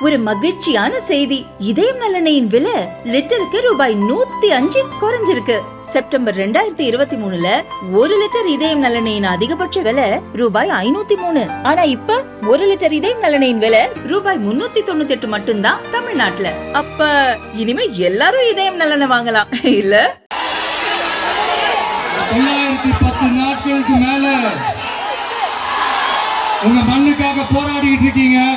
ஒரு மகிழ்ச்சியான செய்தி. இதயம் நல்லெண்ணெயின் விலை லிட்டருக்கு ரூபாய் நூத்தி அஞ்சு குறைஞ்சிருக்கு. செப்டம்பர் ரெண்டாயிரத்தி இருபத்தி மூணுல ஒரு லிட்டர் இதயம் நலனையின் அதிகபட்ச விலை ரூபாய் ஐநூத்தி மூணு. ஆனா இப்ப ஒரு லிட்டர் இதயம் நலனையின் விலை ரூபாய் முன்னூத்தி தொண்ணூத்தி எட்டு மட்டும்தான் தமிழ்நாட்டுல. அப்ப இனிமே எல்லாரும் இதயம் நலனை வாங்கலாம். இல்ல? தொள்ளாயிரத்தி பத்து நாட்களுக்கு மேல உங்க மண்ணுக்காக போராடிக்கிட்டு இருக்கீங்க.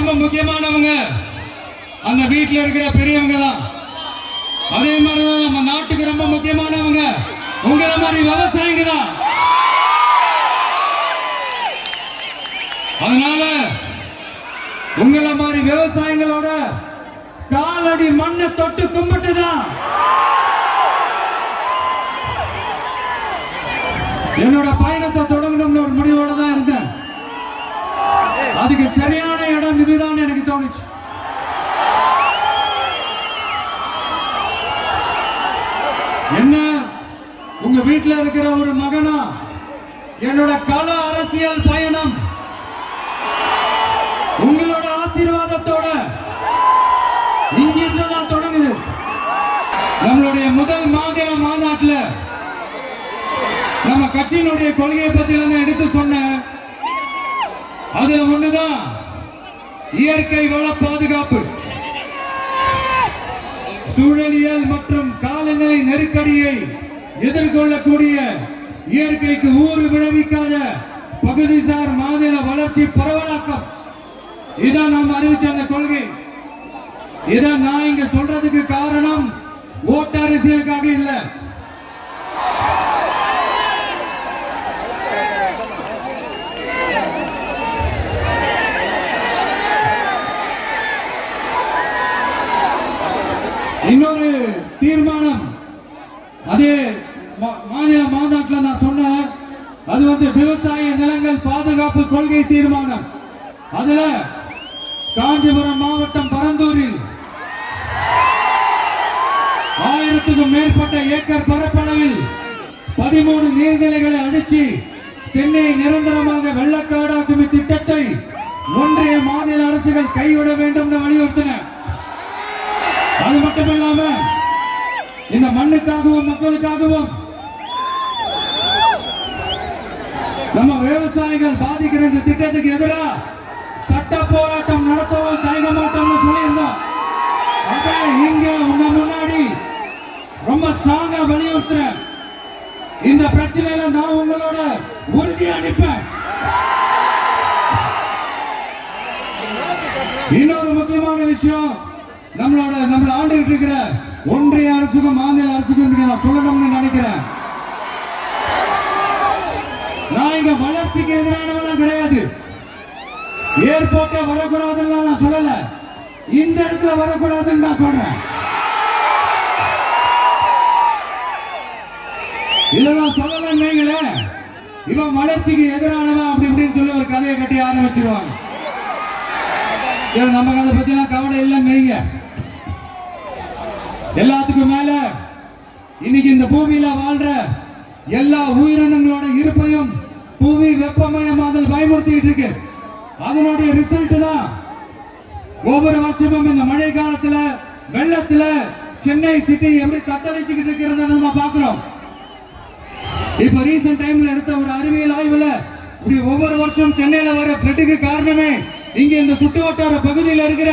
ரொம்ப முக்கியமானவங்க. அந்த வீட்டில் இருக்கிற பெரியவங்க தான். அதே மாதிரி தான் நம்ம நாட்டுக்கு ரொம்ப முக்கியமானவங்க. உங்களை மாதிரி விவசாயிங்க தான். அதனால உங்களை மாதிரி விவசாயிகளோட காலடி மண்ணை தொட்டு கும்பிட்டு தான். என்னோட இதுதான் என்ன? உங்க வீட்டில் இருக்கிற ஒரு மகனா? என்னோட கள அரசியல் பயணம். உங்களோட ஆசீர்வாதத்தோட இங்கிருந்து தான் தொடங்குது. நம்மளுடைய முதல் மாநில மாநாட்டில் நம்ம கட்சியினுடைய கொள்கையை பத்தி எடுத்து சொன்னேன். அதுல ஒண்ணுதான். இயற்கை வள பாதுகாப்பு. சூழலியல் மற்றும் காலநிலை நெருக்கடியை எதிர்கொள்ளக்கூடிய இயற்கைக்கு ஊறு விளைவிக்காத பகுதிசார் மாநில வளர்ச்சி பரவலாக்கம். இதான் நாம் அறிவிச்ச அந்த கொள்கை. இதான் நான் இங்க சொல்றதுக்கு காரணம் ஓட்டு அரசியலுக்காக இல்லை. இன்னொரு தீர்மானம். அதே மா- மாநில மாநாட்டில் நான் சொன்னேன் அது வந்து விவசாய நிலங்கள் பாதுகாப்பு கொள்கை தீர்மானம். அதுல காஞ்சிபுரம் மாவட்டம் பரந்தூரில் ஆயிரத்துக்கும் மேற்பட்ட ஏக்கர் பரப்பளவில் பதிமூணு நீர்நிலைகளை அடிச்சு சென்னையை நிரந்தரமாக வெள்ளக்காடாக்கும் இத்திட்டத்தை ஒன்றிய மாநில அரசுகள் கைவிட வேண்டும் வலியுறுத்தின. மட்டும் இல்லாம இந்த மண்ணுக்காகவும் மக்களுக்காகவும் நம்ம விவசாயிகள் பாதிக்கிற இந்த திட்டத்துக்கு எதிராக சட்ட போராட்டம் நடத்தவும் தயங்க மாட்டோம்னு சொல்லியிருந்தோம். அதை இங்க உங்க முன்னாடி ரொம்ப ஸ்ட்ராங்கா வலியுறுத்துறேன். இந்த பிரச்சனையில நான் உங்களோட உறுதியா நிற்பேன் இன்னொரு முக்கியமான விஷயம் நம்மளோட நம்மள ஆண்டுகிட்டு இருக்கிற ஒன்றிய அரசுக்கும் மாநில அரசுக்கும் நான் சொல்லணும்னு நினைக்கிறேன். நான் இங்க வளர்ச்சிக்கு எதிரானவெல்லாம் கிடையாது. ஏர்போர்ட்டே வரக்கூடாதுன்னு நான் சொல்லல. இந்த இடத்துல வரக்கூடாதுன்னு நான் சொல்றேன். இதை நான் சொல்லலன்னு வைங்களேன் இவன் வளர்ச்சிக்கு எதிரானவன் அப்படி இப்படின்னு சொல்லி ஒரு கதையை கட்டி ஆரம்பிச்சிருவாங்க. சரி நமக்கு அதை பத்திலாம் கவலை இல்லை மெய்ங்க எல்லாத்துக்கும் மேல இன்னைக்கு இந்த பூமியில வாழ்ற எல்லா உயிரினங்களோட இருப்பையும் புவி வெப்பமயமாதல் பயமுறுத்திட்டு இருக்கு. அதனுடைய ரிசல்ட் தான் ஒவ்வொரு வருஷமும் இந்த மழை காலத்துல வெள்ளத்துல சென்னை சிட்டி எப்படி தத்தளிச்சுக்கிட்டு இருக்கிறது நம்ம பாக்குறோம் இப்ப ரீசெண்ட் டைம்ல எடுத்த ஒரு அறிவியல் ஆய்வுல இப்படி ஒவ்வொரு வருஷம் சென்னையில வர ஃப்ளட்டுக்கு காரணமே இங்க இந்த சுட்டு வட்டார பகுதியில் இருக்கிற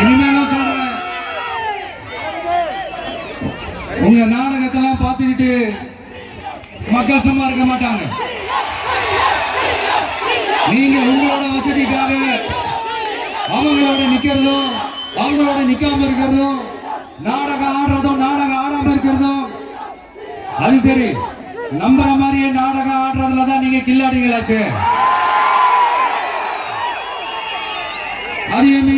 இனிமேலும் சொல்றேன். உங்க நாடகத்தெல்லாம் பார்த்துக்கிட்டு மக்கள் சும்மா இருக்க மாட்டாங்க. நீங்க உங்களோட வசதிக்காக அவங்களோட நிக்கிறதும் அவங்களோட நிக்காம இருக்கிறதும் நாடகம் ஆடுறதும் நாடகம் ஆடாம இருக்கிறதும் அது சரி. நம்புற மாதிரியே நாடகம் ஆடுறதுல தான் நீங்க கில்லாடிங்களாச்சு அதையும் மீறி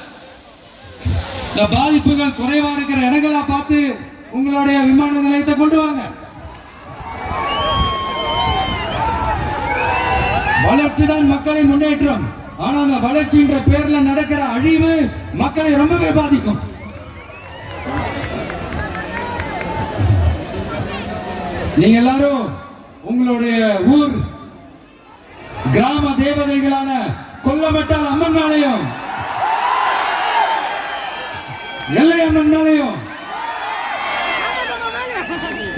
இந்த பாதிப்புகள் குறைவா இருக்கிற இடங்களா பார்த்து உங்களுடைய விமான நிலையத்தை கொண்டு வாங்க. வளர்ச்சி தான் மக்களின் முன்னேற்றம். ஆனா அந்த வளர்ச்சின்ற பேர்ல நடக்கிற அழிவு மக்களை ரொம்பவே பாதிக்கும். நீங்க எல்லாரும் உங்களுடைய ஊர் கிராம தேவதைகளான கொல்லப்பட்டால் அம்மன் ஆலயம். எல்லை மேலையும்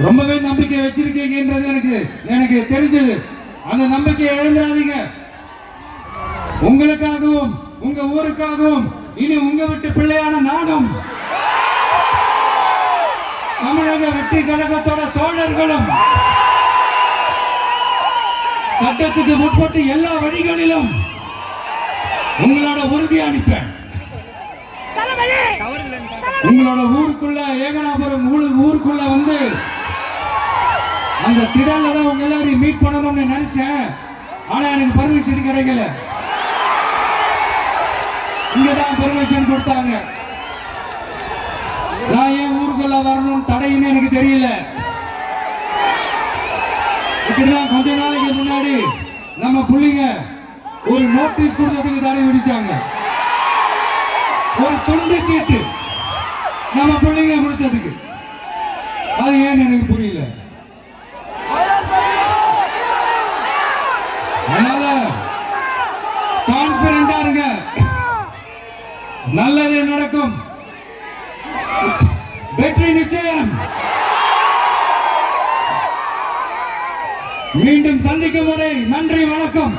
ரொம்பவே நம்பிக்கை வச்சிருக்கீங்கன்றது எனக்கு எனக்கு தெரிஞ்சது. அந்த நம்பிக்கையை இழந்துடாதீங்க. உங்களுக்காகவும் உங்க ஊருக்காகவும் இனி உங்க விட்டு பிள்ளையான நாடும். தமிழக வெற்றி கழகத்தோட தோழர்களும் சட்டத்துக்கு முற்பட்டு எல்லா வழிகளிலும் உங்களோட உறுதி அனுப்பேன். உங்களோட ஊருக்குள்ள ஏகனாபுரம் ஊருக்குள்ள வந்து அந்த திடல்ல தான் உங்க எல்லாரையும் மீட் பண்ணணும்னு நினைச்சேன். ஆனா எனக்கு பர்மிஷன் கிடைக்கல. இங்கதான் பர்மிஷன் கொடுத்தாங்க. நான் ஏன் ஊருக்குள்ள வரணும் தடைன்னு எனக்கு தெரியல. இப்படிதான் கொஞ்ச நாளைக்கு முன்னாடி நம்ம புள்ளிங்க ஒரு நோட்டீஸ் கொடுத்ததுக்கு தடை விடிச்சாங்க ஒரு துண்டு சீட்டு நம்ம பிள்ளைங்க கொடுத்ததுக்கு. அது ஏன்னு எனக்கு புரியல. அதனால கான்பிடண்டா இருங்க. நல்லது நடக்கும். வெற்றி நிச்சயம். மீண்டும் சந்திக்கும் வரை நன்றி வணக்கம்.